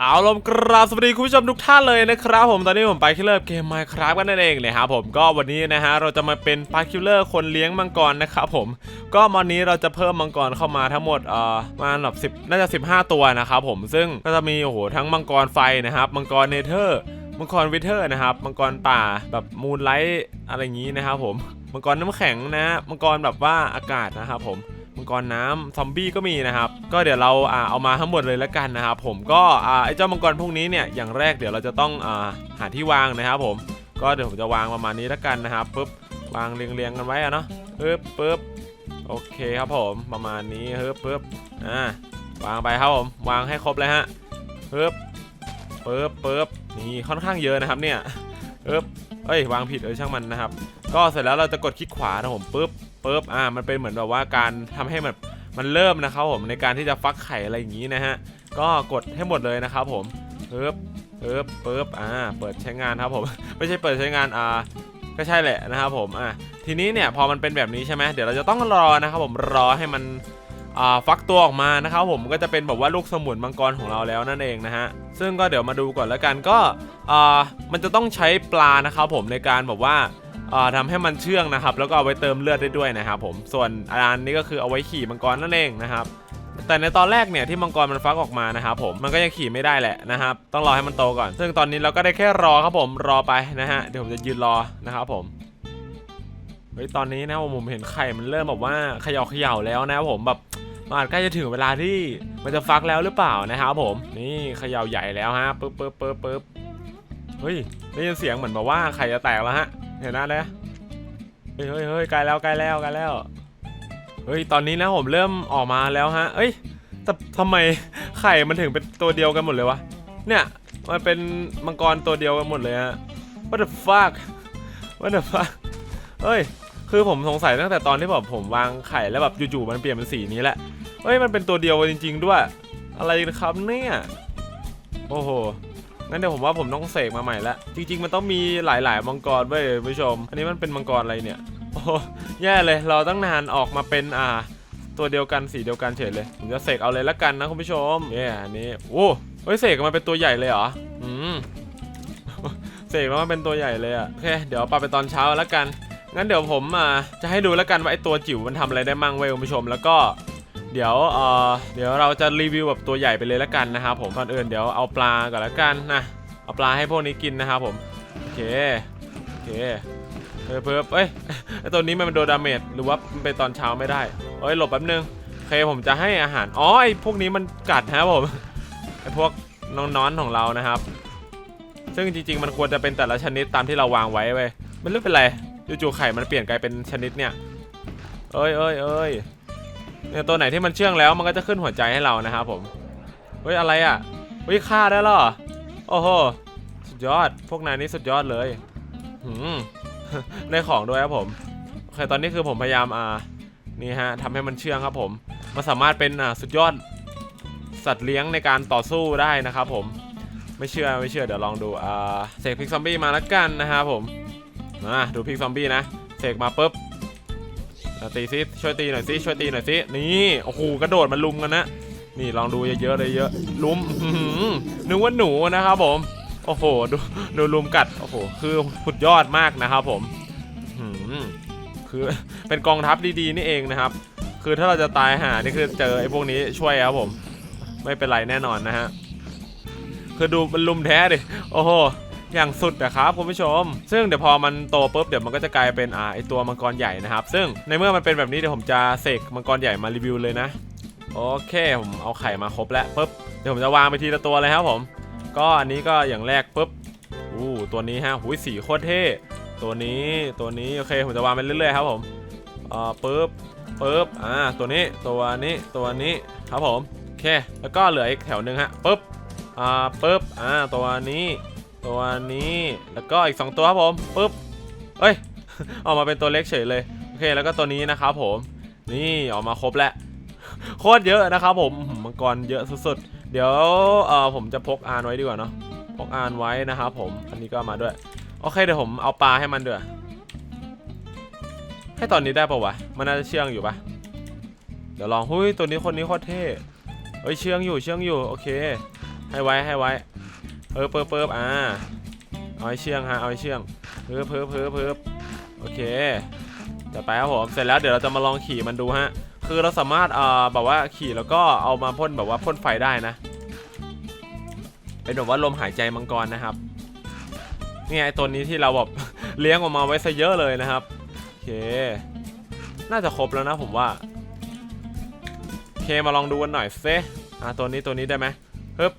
เอาลมกราบสวัสดีคุณผู้ชมทุกท่านเลยนะครับผมตอนนี้ผมไปคิลเลอร์เกมไมครับกันนั่นเองเลยครับผมก็วันนี้นะฮะเราจะมาเป็นปาคิลเลอร์คนเลี้ยงมังกรนะครับผมก็วันนี้เราจะเพิ่มมังกรเข้ามาทั้งหมดเอ่อมาแบบสิบน่าจะ 15 ตัวนะครับผมซึ่งก็จะมีโอ้โหทั้งมังกรไฟนะครับมังกรเนเธอร์มังกรวิเทอร์นะครับมังกรป่าแบบมูนไลท์อะไรอย่างนี้นะครับผมมังกรน้ำแข็งนะฮะมังกรแบบว่าอากาศนะครับผม มังกรน้ำซอมบี้ก็มีนะครับ ก็เดี๋ยวเราอ่าเอามาทั้งหมดเลยล้วกันนะครับผมก็อ่าไอ้เจ้ามังกรพวกนี้เนี่ยอย่างแรกเดี๋ยวเราจะต้องอ่าหาที่วางนะครับผมก็เดี๋ยวผมจะวางประมาณนี้ล้วกันนะครับปุ๊บวางเรียงๆกันไว้อะเนาะปึ๊บปึ๊บโอเคครับผมประมาณนี้ปึ๊บปึ๊บอ่าวางไปครับผมวางให้ครบเลยฮะปึ๊บปึ๊บปึ๊บนี่ค่อนข้างเยอะนะครับเนี่ยปึ๊บเอ้ยวางผิดเออช่างมันนะครับ ก็เสร็จแล้วเราจะกดคลิกขวานะผมปึ๊บ ปุ๊บอ่ามันเป็นเหมือนแบบว่าการทำให้แบบมันเริ่มนะครับผมในการที่จะฟักไข่อะไรอย่างนี้นะฮะก็กดให้หมดเลยนะครับผมปึ๊บปึ๊บปึ๊บอ่าเปิดใช้งานครับผม ไม่ใช่เปิดใช้งานอ่าก็ใช่แหละนะครับผมอ่าทีนี้เนี่ยพอมันเป็นแบบนี้ใช่ไหมเดี๋ยวเราจะต้องรอนะครับผมรอให้มันอ่าฟักตัวออกมานะครับผมก็จะเป็นแบบว่าลูกสมุนมังกรของเราแล้วนั่นเองนะฮะซึ่งก็เดี๋ยวมาดูก่อนแล้วกันก็อ่ามันจะต้องใช้ปลานะครับผมในการแบบว่า ทำให้มันเชื่องนะครับ แล้วก็เอาไว้เติมเลือดได้ด้วยนะครับผมส่วนอันนี้ก็คือเอาไว้ขี่มังกรนั่นเองนะครับแต่ในตอนแรกเนี่ยที่มังกรมันฟักออกมานะครับผมมันก็ยังขี่ไม่ได้แหละนะครับต้องรอให้มันโตก่อน ซึ่งตอนนี้เราก็ได้แค่รอครับผมรอไปนะฮะเดี๋ยวผมจะยืนรอนะครับผมเฮ้ยตอนนี้นะผมเห็นไข่มันเริ่มแบบว่าเขย่าเขย่าแล้วนะครับผมแบบมันอาจใกล้จะถึงเวลาที่มันจะฟักแล้วหรือเปล่านะครับผมนี่เขย่าใหญ่แล้วฮะปึ๊บปึ๊บปึ๊บปึ๊บเฮ้ยได้ยินเสียงเหมือนแบบว่าไข่จะแตกแล้วฮะ เห็นหน้าเลยเฮ้ยเฮ้ยเฮ้ยใกลแล้วใกลแล้วใกลแล้ว เฮ้ยตอนนี้นะผมเริ่มออกมาแล้วฮะ เอ้ยแต่ทำไมไข่มันถึงเป็นตัวเดียวกันหมดเลยวะ เนี่ยมันเป็นมังกรตัวเดียวกันหมดเลยฮะ what the fuck what the fuck เฮ้ย คือผมสงสัยตั้งแต่ตอนที่แบบผมวางไข่แล้วแบบอยู่ๆมันเปลี่ยนเป็นสีนี้แหละเฮ้ยมันเป็นตัวเดียวกันจริง ๆ ด้วย อะไรนะครับเนี่ย โอ้โห งั้นเดี๋ยวผมว่าผมต้องเสกมาใหม่ละจริง ๆ มันต้องมีหลายๆมังกรเว้ยคุณผู้ชม อันนี้มันเป็นมังกรอะไรเนี่ยโอ้แย่เลยเราตั้งนานออกมาเป็นอ่า ตัวเดียวกันสีเดียวกันเฉยเลยผมจะเสกเอาเลยละกันนะคุณผู้ชมเนี่ยอันนี้โอ้เฮ้ยเสกมาเป็นตัวใหญ่เลยเหรออืมเสกแล้วมาเป็นตัวใหญ่เลยอะโอเคเดี๋ยวปไปตอนเช้าแล้วกันงั้นเดี๋ยวผมอ่าจะให้ดูแล้วกันว่าไอตัวจิ๋วมันทำอะไรได้มั่งเว้ยคุณผู้ชม แล้วก็ เดี๋ยวเออเดี๋ยวเราจะรีวิวแบบตัวใหญ่ไปเลยแล้วกันนะครับผมก่อนอื่นเดี๋ยวเอาปลาก่อนแล้วกันนะเอาปลาให้พวกนี้กินนะครับผมโอเคโอเคเพิ่มเพิ่มเอ้ยตัวนี้มันโดนดาเมจหรือว่ามันเป็นตอนเช้าไม่ได้เอ้ยหลบแป๊บนึงโอเคผมจะให้อาหารอ๋อไอพวกนี้มันกัดนะครับผมไอพวกน้องๆของเรานะครับ ซึ่งจริง ๆ มันควรจะเป็นแต่ละชนิดตามที่เราวางไว้เว้ยมันเรื่องเป็นไรจู่ๆไข่มันเปลี่ยนกลายเป็นชนิดเนี่ยเอ้ยเอ้ยเอ้ย เนี่ยตัวไหนที่มันเชื่องแล้วมันก็จะขึ้นหัวใจให้เรานะครับผมเฮ้ยอะไรอะเฮ้ยฆ่าได้หรอโอ้โหสุดยอด พวกนายนี่สุดยอดเลยหืมได้ของด้วยครับผมโอเคตอนนี้คือผมพยายามอ่านี่ฮะทำให้มันเชื่องครับผมมันสามารถเป็นอ่าสุดยอดสัตว์เลี้ยงในการต่อสู้ได้นะครับผมไม่เชื่อไม่เชื่อเดี๋ยวลองดูอ่าเสกพิกซอมบี้มาแล้วกันนะครับผมมาดูพิกซอมบี้นะเสกมาปุ๊บ ตีซิช่วยตีหน่อยซิช่วยตีหน่อยซินี่โอ้โหกระโดดมาลุมกันนะนี่ลองดูเยอะๆเลยเยอะลุมอื้อหือนึกว่าหนูนะครับผม โอ้โหดูดูลุมกัดโอ้โหคือสุดยอดมากนะครับผมคือเป็นกองทัพดีๆนี่เองนะครับ คือถ้าเราจะตายหานี่คือเจอไอ้พวกนี้ช่วยครับผม ไม่เป็นไรแน่นอนนะฮะคือดูมันลุมแท้ดิโอ้โห อย่างสุดนะครับคุณผู้ชม ซึ่งเดี๋ยวพอมันโตปุ๊บเดี๋ยวมันก็จะกลายเป็นอ่าไอตัวมังกรใหญ่นะครับ ซึ่งในเมื่อมันเป็นแบบนี้เดี๋ยวผมจะเสกมังกรใหญ่มารีวิวเลยนะ โอเคผมเอาไข่มาครบแล้วปุ๊บเดี๋ยวผมจะวางไปทีละตัวเลยครับผม ก็อันนี้ก็อย่างแรกปุ๊บอู้ตัวนี้ฮะหุยสีโคตรเท่ตัวนี้ตัวนี้โอเคผมจะวางไปเรื่อยๆครับผมอ่าปุ๊บปุ๊บอ่าตัวนี้ตัวนี้ตัวนี้ครับผมโอเคแล้วก็เหลืออีกแถวหนึ่งฮะปุ๊บอ่าปุ๊บอ่าตัวนี้ ตัวนี้แล้วก็อีก 2 ตัวครับผมปุ๊บเอ้ย ออกมาเป็นตัวเล็กเฉยเลยโอเคแล้วก็ตัวนี้นะครับผม นี่ออกมาครบแล้วโคตรเยอะนะครับผมมังกรเยอะสุดๆเดี๋ยวเออผมจะพกอานไว้ดีกว่าเนาะพกอานไว้นะครับผมอันนี้ก็มาด้วยโอเคเดี๋ยวผมเอาปลาให้มันด้วยให้ตอนนี้ได้ปะวะมันน่าจะเชื่องอยู่ปะเดี๋ยวลองหุ้ยตัวนี้คนนี้โคตรเท่เฮ้ยเชื่องอยู่เชื่องอยู่โอเค ให้ไว้ให้ไว้ เพิ่มเพิ่มเพิ่มอ่าเอาให้เชื่องฮะเอาให้เชื่องเพิ่มเพิ่มเพิ่มเพิ่มโอเคจะไปครับผมเสร็จแล้วเดี๋ยวเราจะมาลองขี่มันดูฮะคือเราสามารถเอ่อแบบว่าขี่แล้วก็เอามาพ่นแบบว่าพ่นไฟได้นะเป็นแบบว่าลมหายใจมังกรนะครับนี่ไงไอ้ตัวนี้ที่เราแบบเลี้ยงออกมาไว้ซะเยอะเลยนะครับโอเค น่าจะครบแล้วนะผมว่าโอเคมาลองดูกันหน่อยเซอ่าตัวนี้ตัวนี้ได้ไหมฮึบ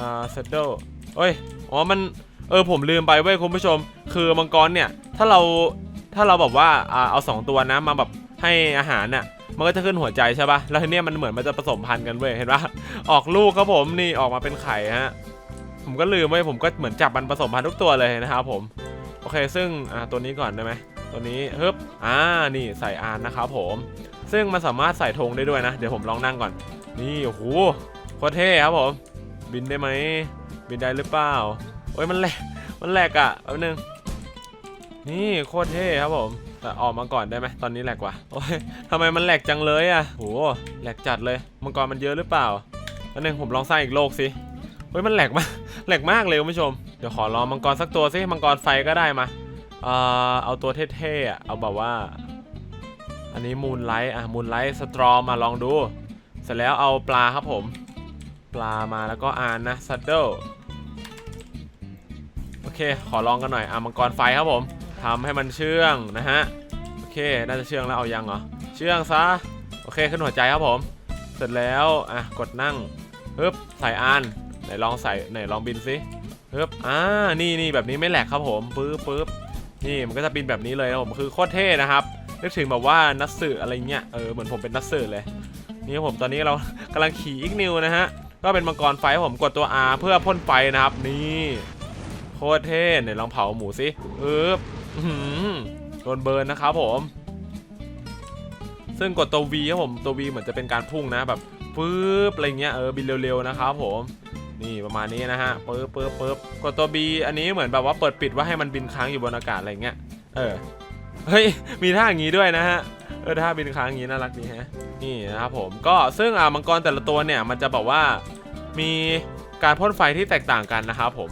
อ่าเซตเดิลเอ้ย อ๋อ มัน เออ ผมลืมไปเว้ยคุณผู้ชม คือมังกรเนี่ย ถ้าเรา ถ้าเราแบบว่า อ่า เอาสองตัวนะ มาแบบให้อาหารน่ะ มันก็จะขึ้นหัวใจใช่ปะแล้วทีเนี้ยมันเหมือนมันจะผสมพันธุ์กันเว้ย เห็นปะออกลูกครับผม นี่ออกมาเป็นไข่ฮะ ผมก็ลืมไว้ผมก็เหมือนจับมันผสมพันธุ์ทุกตัวเลยนะครับผม โอเค ซึ่ง อ่า ตัวนี้ก่อนได้ไหมตัวนี้ฮึบอ่า นี่ใส่อานนะครับผม ซึ่งมันสามารถใส่ธงได้ด้วยนะ เดี๋ยวผมลองนั่งก่อน นี่ โอ้โห โคตรเท่ครับผม บินได้ไหมบินได้หรือเปล่าโอ้ยมันแหลกมันแหลกอะแป๊บนึงนี่โคตรเท่ครับผมแต่ออกมาก่อนได้ไหมตอนนี้แหลกว่ะโอ้ยทำไมมันแหลกจังเลยอะโหแหลกจัดเลยมังกรมันเยอะหรือเปล่าอันนึงผมลองสร้างอีกโลกสิเฮ้ยมันแหลกมากแหลกมากเลยคุณผู้ชมเดี๋ยวขอลองมังกรสักตัวสิมังกรไฟก็ได้มาเอ่อเอาตัวเท่ๆอะเอาแบบว่า อันนี้มูนไลท์อะมูนไลท์สตรอมมาลองดู เสร็จแล้วเอาปลาครับผม ปลามาแล้วก็อานนะซัดเดิลโอเค ขอลองกันหน่อยอะมังกรไฟครับผมทำให้มันเชื่องนะฮะ โอเค น่าจะเชื่องแล้วเอายังเหรอ เชื่องซะ โอเค ขึ้นหัวใจครับผม เสร็จแล้ว อะ กดนั่งฮึบใส่อานไหนลองใส่ไหนลองบินสิฮึบอ่า นี่นี่แบบนี้ไม่แหลกครับผมปึ๊บปึ๊บนี่มันก็จะบินแบบนี้เลยนะผม คือโคตรเท่นะครับ นึกถึงแบบว่านักสืออะไรเงี้ย เออ เหมือนผมเป็นนักสื่อเลย นี่ผมตอนนี้เรากำลังขี่อีกนิวนะฮะ ก็เป็นมังกรไฟผมกดตัว R เพื่อพ่นไฟนะครับ นี่โคตรเท่ไหนลองเผาหมูสิปึ๊บอื้อโดนเบิร์นนะครับผม ซึ่งกดตัว V ครับผมตัว V เหมือนจะเป็นการพุ่งนะแบบปึ๊บอะไรเงี้ยเออบินเร็วๆนะครับผมนี่ประมาณนี้นะฮะปึ๊บปึ๊บปึ๊บกดตัว B อันนี้เหมือนแบบว่าเปิดปิดว่าให้มันบินค้างอยู่บนอากาศอะไรเงี้ยเออเฮ้ยมีท่าอย่างนี้ด้วยนะฮะ เออท่าบินค้างอย่างนี้น่ารักดีฮะนี่นะครับผมก็ซึ่งอ่ามังกรแต่ละตัวเนี่ยมันจะแบบว่ามีการพ่นไฟที่แตกต่างกันนะครับผม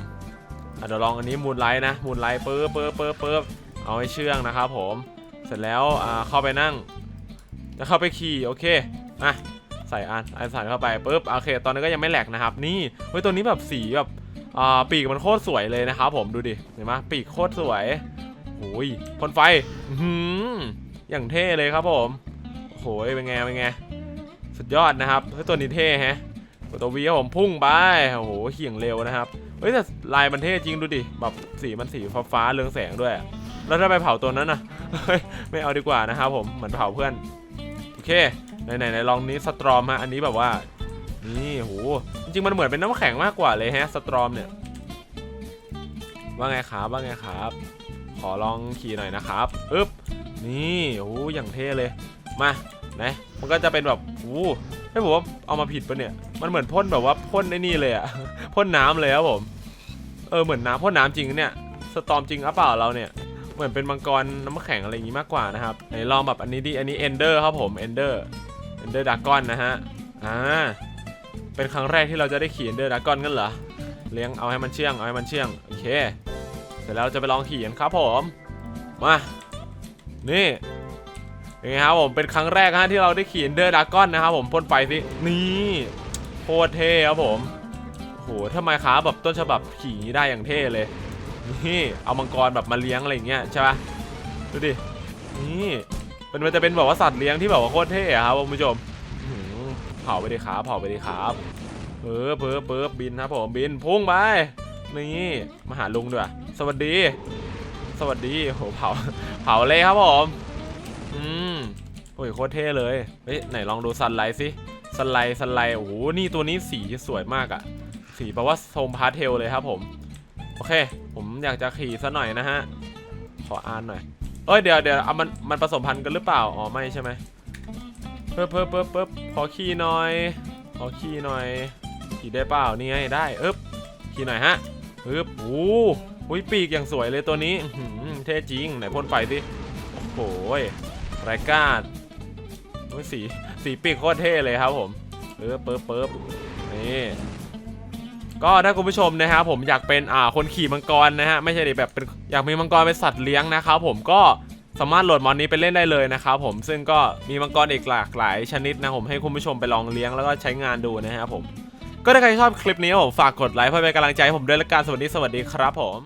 เดี๋ยวลองอันนี้มูนไลท์นะมูนไลท์ปึ๊บปึ๊บปึ๊บปึ๊บเอาให้เชื่องนะครับผมเสร็จแล้วอ่าเข้าไปนั่งจะเข้าไปขี่โอเคอะใส่อันอันใส่เข้าไปปุ๊บโอเค ตอนนี้ก็ยังไม่แหลกนะครับ นี่เฮ้ยตัวนี้แบบสีแบบอ่าปีกมันโคตรสวยเลยนะครับผมดูดิเห็นไหมปีกโคตรสวยโอ้ยพ่นไฟอื้อหื อย่างเท่เลยครับผมโอ้โหเป็นไงเป็นไงสุดยอดนะครับเฮ้ยตัวนี้เท่แฮะตัววีครับผมพุ่งไปโอ้โหเขี่ยงเร็วนะครับเฮ้ยแต่ลายมันเท่จริงดูดิแบบสีมันสีฟ้าฟ้าเรืองแสงด้วย แล้วถ้าไปเผาตัวนั้นน่ะไม่เอาดีกว่านะครับผมเหมือนเผาเพื่อนโอเคไหนไหนไหนลองนี้สตรอมฮะอันนี้แบบว่านี่โหจริงมันเหมือนเป็นน้ำแข็งมากกว่าเลยฮะสตรอมเนี่ยว่าไงครับว่าไงครับ ขอลองขี่หน่อยนะครับปึ๊บ นี่โอ้อย่างเท่เลย มาไหนมันก็จะเป็นแบบโอ้ให้ผมว่าเอามาผิดปะเนี่ย มันเหมือนพ่นแบบว่าพ่นไอ้นี่เลยอะพ่นน้ำเลยครับผม เออเหมือนน้ำพ่นน้ำจริงเนี่ย สตอมจริงหรือเปล่าเราเนี่ย เหมือนเป็นมังกรน้ำแข็งอะไรอย่างงี้มากกว่านะครับไหนลองแบบอันนี้ดิ อันนี้เอนเดอร์ครับผมเอนเดอร์เอนเดอร์ดากอนนะฮะ อ่า เป็นครั้งแรกที่เราจะได้ขี่เอนเดอร์ดากอนกันเหรอ เลี้ยงเอาให้มันเชื่อง เอาให้มันเชื่อง โอเค เสร็จแล้วจะไปลองขี่กันครับผม มา นี่เป็นไงครับผมเป็นครั้งแรกฮะที่เราได้ขี่เดอร์ดากอนนะครับผมพ่นไฟสินี่โคตรเท่ครับผมโหทำไมขาแบบต้นฉบับขี่นี้ได้อย่างเท่เลย นี่เอามังกรแบบมาเลี้ยงอะไรอย่างเงี้ยใช่ปะดูดินี่มันมันจะเป็นแบบว่าสัตว์เลี้ยงที่แบบว่าโคตรเท่อะครับคุณผู้ชมเผาไปดิครับเผาไปดิครับเออเพิ่มเพิ่มบินครับผมบินพุ่งไปนี่มาหาลุงด้วยสวัสดี สวัสดีโหเผาเผาเลยครับผมอืมโอ้ยโคตรเท่เลยเฮ้ยไหนลองดูซันไลท์สิซันไลท์ซันไลท์โอ้โหนี่ตัวนี้สีสวยมากอะสีแปลว่าโทมพาสเทลเลยครับผม โอเค ผมอยากจะขี่ซะหน่อยนะฮะ ขออ่านหน่อย เอ้ยเดี๋ยวเดี๋ยวเอามันมันผสมพันธุ์กันหรือเปล่า อ๋อไม่ใช่ไหมเพิ่มเพิ่มเพิ่มเพิ่มขอขี่หน่อย ขอขี่หน่อย ขี่ได้เปล่านี่ไงได้เอ๊บขี่หน่อยฮะเอ๊บโอ้ อุ้ยปีกอย่างสวยเลยตัวนี้เท่จริง ไหนพ่นไฟสิโอ้โหไรกาดโอ้ยสีสีปีกโคตรเท่เลยครับผมเอ๊บเปิ๊บเปิ๊บนี่ก็ถ้าคุณผู้ชมนะครับผมอยากเป็นอ่าคนขี่มังกรนะฮะไม่ใช่ดิแบบเป็นอยากมีมังกรเป็นสัตว์เลี้ยงนะครับผมก็สามารถโหลดมอนนี้ไปเล่นได้เลยนะครับผมซึ่งก็มีมังกรอีกหลากหลายชนิดนะผมให้คุณผู้ชมไปลองเลี้ยงแล้วก็ใช้งานดูนะครับผมก็ถ้าใครชอบคลิปนี้ผมฝากกดไลค์เพื่อเป็นกำลังใจให้ผมด้วยละกันสวัสดีสวัสดีครับผม